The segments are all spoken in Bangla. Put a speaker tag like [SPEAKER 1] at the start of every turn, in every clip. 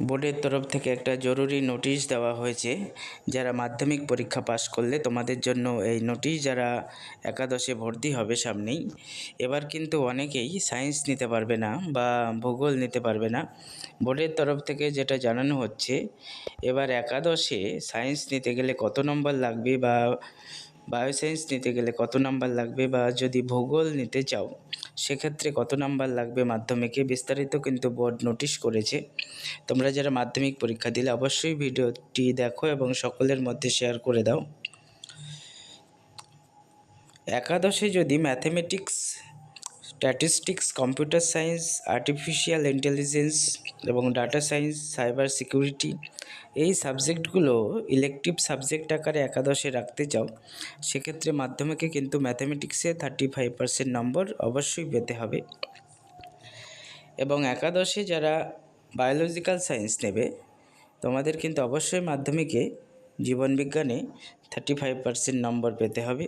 [SPEAKER 1] বোর্ডের তরফ থেকে একটা জরুরি নোটিশ দেওয়া হয়েছে, যারা মাধ্যমিক পরীক্ষা পাশ করলে তোমাদের জন্য এই নোটিশ যারা একাদশে ভর্তি হবে সামনেই, এবার কিন্তু অনেকেই সায়েন্স নিতে পারবে না বা ভূগোল নিতে পারবে না। বোর্ডের তরফ থেকে যেটা জানানো হচ্ছে, এবার একাদশে সায়েন্স নিতে গেলে কত নম্বর লাগবে বা বায়োসায়েন্স নিতে গেলে কত নাম্বার লাগবে বা যদি ভূগোল নিতে চাও, সেক্ষেত্রে কত নাম্বার লাগবে মাধ্যমিকে? বিস্তারিত কিন্তু বোর্ড নোটিশ করেছে। তোমরা যারা মাধ্যমিক পরীক্ষা দিলে অবশ্যই ভিডিওটি দেখো এবং সকলের মধ্যে শেয়ার করে দাও। একাদশে যদি mathematics statistics computer science artificial intelligence এবং ডাটা সায়েন্স সাইবার সিকিউরিটি এই সাবজেক্টগুলো ইলেকটিভ সাবজেক্ট আকারে একাদশে রাখতে চাও, সেক্ষেত্রে মাধ্যমিকে কিন্তু ম্যাথামেটিক্সে থার্টি ফাইভ পার্সেন্ট নম্বর অবশ্যই পেতে হবে। এবং একাদশে যারা বায়োলজিক্যাল সায়েন্স নেবে, তোমাদের কিন্তু অবশ্যই মাধ্যমিকে জীবনবিজ্ঞানে থার্টি ফাইভ পার্সেন্ট নম্বর পেতে হবে।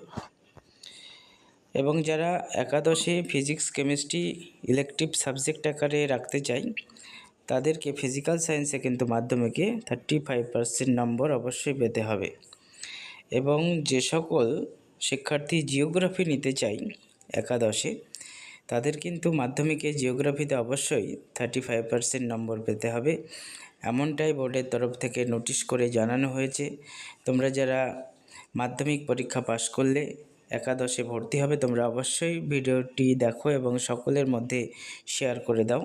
[SPEAKER 1] এবং যারা একাদশে ফিজিক্স কেমিস্ট্রি ইলেকটিভ সাবজেক্ট আকারে রাখতে চাই, তাদেরকে ফিজিক্যাল সায়েন্সে কিন্তু মাধ্যমিকে থার্টি ফাইভ পার্সেন্ট নম্বর অবশ্যই পেতে হবে। এবং যে সকল শিক্ষার্থী জিওগ্রাফি নিতে চাই একাদশে, তাদের কিন্তু মাধ্যমিকে জিওগ্রাফিতে অবশ্যই থার্টি ফাইভ পার্সেন্ট নম্বর পেতে হবে। এমনটাই বোর্ডের তরফ থেকে নোটিশ করে জানানো হয়েছে। তোমরা যারা মাধ্যমিক পরীক্ষা পাশ করলে একাদশে ভর্তি হবে। তোমরা অবশ্যই ভিডিওটি দেখো এবং সকলের মধ্যে শেয়ার করে দাও।